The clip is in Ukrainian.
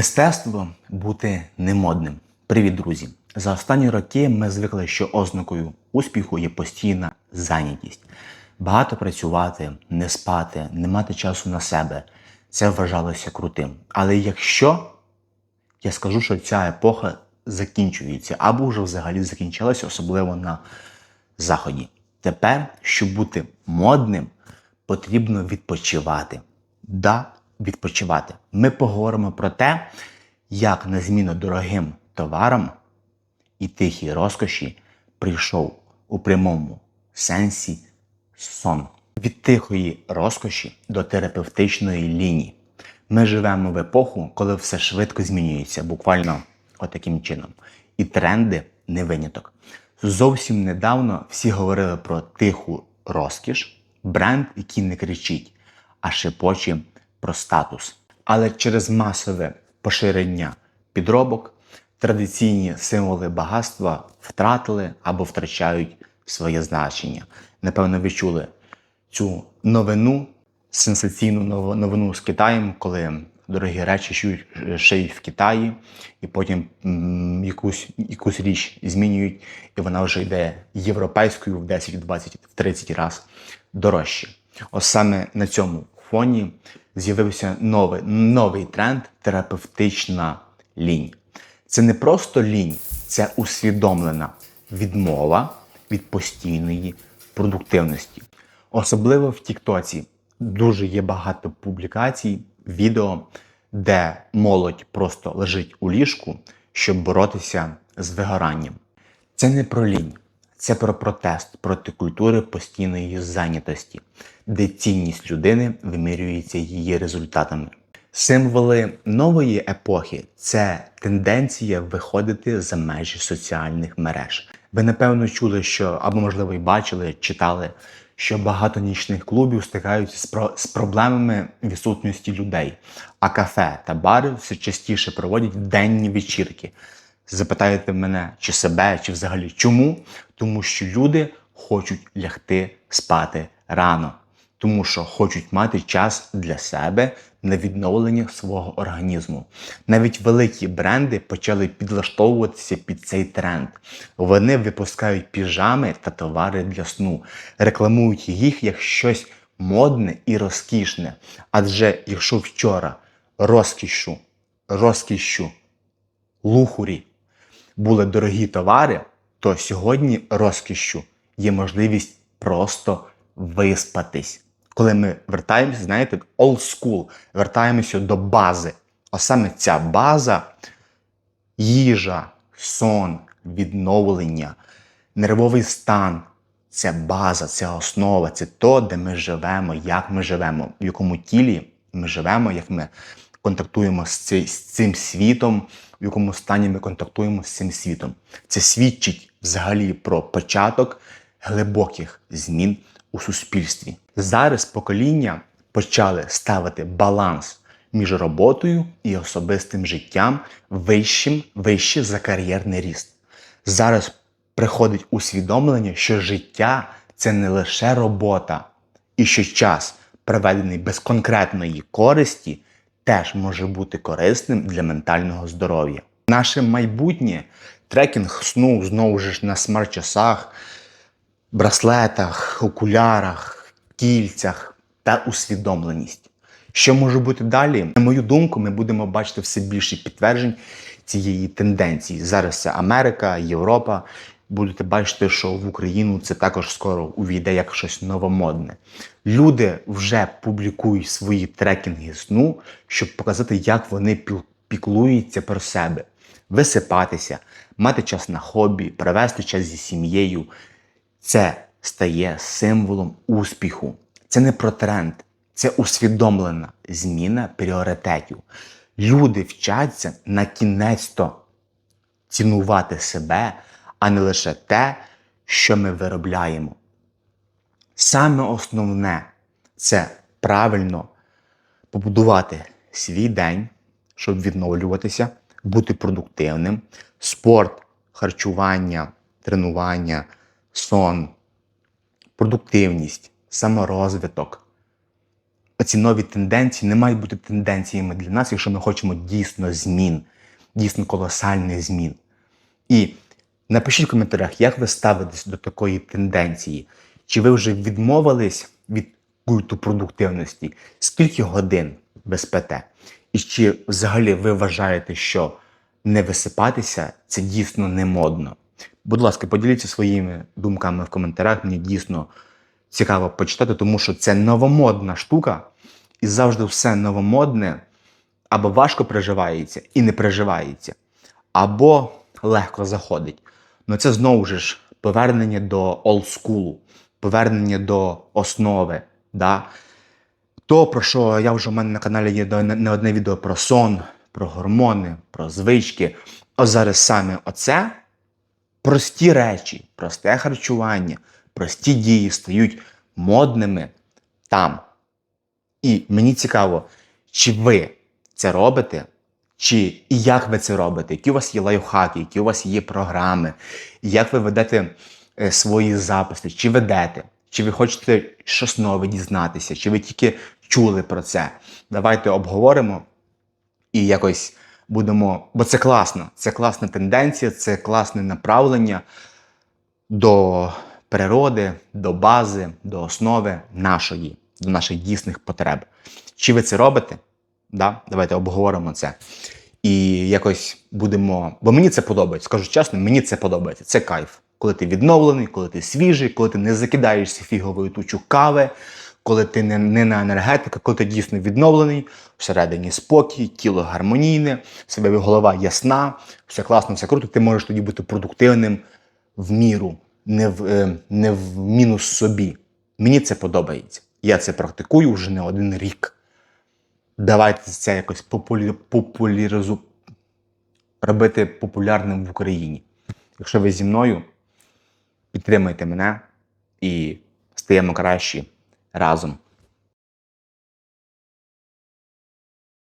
Мистецтво бути немодним. Привіт, друзі! За останні роки ми звикли, що ознакою успіху є постійна зайнятість. Багато працювати, не спати, не мати часу на себе. Це вважалося крутим. Але якщо я скажу, що ця епоха закінчується або вже взагалі закінчилася, особливо на заході. Тепер, щоб бути модним, потрібно відпочивати. Да, відпочивати. Ми поговоримо про те, як на зміну дорогим товарам і тихій розкоші прийшов у прямому сенсі сон. Від тихої розкоші до терапевтичної лінії. Ми живемо в епоху, коли все швидко змінюється, буквально отаким чином. І тренди не виняток. Зовсім недавно всі говорили про тиху розкіш, бренд, який не кричить, а шепоче про статус. Але через масове поширення підробок традиційні символи багатства втратили або втрачають своє значення. Напевно, ви чули цю новину, сенсаційну новину з Китаєм, коли дорогі речі шиють, в Китаї, і потім якусь, якусь річ змінюють, і вона вже йде європейською в 10, 20, в 30 разів дорожче. Ось саме на цьому фоні з'явився новий, новий тренд терапевтична лінь. Це не просто лінь, це усвідомлена відмова від постійної продуктивності. Особливо в Тіктоці дуже є багато публікацій, відео, де молодь просто лежить у ліжку, щоб боротися з вигоранням. Це не про лінь, це про протест проти культури постійної зайнятості, де цінність людини вимірюється її результатами. Символи нової епохи це тенденція виходити за межі соціальних мереж. Ви напевно чули, що або можливо і бачили, читали, що багато нічних клубів стикаються з, про- з проблемами відсутності людей, а кафе та бари все частіше проводять денні вечірки. Запитаєте мене чи себе, чи взагалі чому? Тому що люди хочуть лягти спати рано, тому що хочуть мати час для себе на відновлення свого організму. Навіть великі бренди почали підлаштовуватися під цей тренд. Вони випускають піжами та товари для сну, рекламують їх як щось модне і розкішне. Адже якщо вчора розкішу, розкішю, лухурі були дорогі товари, то сьогодні розкішю є можливість просто виспатись. Коли ми вертаємося, знаєте, old school, вертаємося до бази. А саме ця база їжа, сон, відновлення, нервовий стан це база, це основа, це то, де ми живемо, як ми живемо, в якому тілі ми живемо, як ми контактуємо з, цим світом, в якому стані ми контактуємо з цим світом. Це свідчить взагалі про початок глибоких змін у суспільстві. Зараз покоління почали ставити баланс між роботою і особистим життям вищим, вище за кар'єрний ріст. Зараз приходить усвідомлення, що життя це не лише робота, і що час, проведений без конкретної користі, теж може бути корисним для ментального здоров'я. Наше майбутнє трекінг сну знову ж на смарт-часах, браслетах, окулярах, кільцях та усвідомленість. Що може бути далі? На мою думку, ми будемо бачити все більше підтверджень цієї тенденції. Зараз це Америка, Європа. Будете бачити, що в Україну це також скоро увійде як щось новомодне. Люди вже публікують свої трекінги сну, щоб показати, як вони піклуються про себе, висипатися, мати час на хобі, провести час зі сім'єю. Це стає символом успіху. Це не про тренд, це усвідомлена зміна пріоритетів. Люди вчаться на кінець-то цінувати себе, а не лише те, що ми виробляємо. Саме основне це правильно побудувати свій день, щоб відновлюватися, бути продуктивним. Спорт, харчування, тренування, сон, продуктивність, саморозвиток, оці нові тенденції не мають бути тенденціями для нас, якщо ми хочемо дійсно змін, дійсно колосальних змін. І напишіть в коментарях, як ви ставитесь до такої тенденції. Чи ви вже відмовились від культу продуктивності? Скільки годин ви спите? І чи взагалі ви вважаєте, що не висипатися це дійсно не модно? Будь ласка, поділіться своїми думками в коментарях. Мені дійсно цікаво почитати, тому що це новомодна штука, і завжди все новомодне або важко приживається і не приживається, або легко заходить. Ну це знову ж повернення до олдскулу, повернення до основи. Да? То, про що я вже у мене на каналі є не не одне відео про сон, про гормони, про звички. Ось зараз саме оце прості речі, просте харчування, прості дії стають модними там. І мені цікаво, чи ви це робите, чи і як ви це робите, які у вас є лайфхаки, які у вас є програми, як ви ведете е, свої записи, чи ведете, чи ви хочете щось нове дізнатися, чи ви тільки чули про це. Давайте обговоримо і якось будемо. Бо це класно, це класна тенденція, це класне направлення до природи, до бази, до основи нашої, до наших дійсних потреб. Чи ви це робите? Да? Давайте обговоримо це. І якось будемо. Бо мені це подобається. Скажу чесно, мені це подобається. Це кайф. Коли ти відновлений, коли ти свіжий, коли ти не закидаєшся фіговою тучу кави, коли ти не, не на енергетика, коли ти дійсно відновлений, всередині спокій, тіло гармонійне, себе голова ясна, все класно, все круто. Ти можеш тоді бути продуктивним в міру, не в, е, не в мінус собі. Мені це подобається. Я це практикую вже не один рік. Давайте це якось популі... популяризу... робити популярним в Україні. Якщо ви зі мною, підтримайте мене і стаємо кращі разом.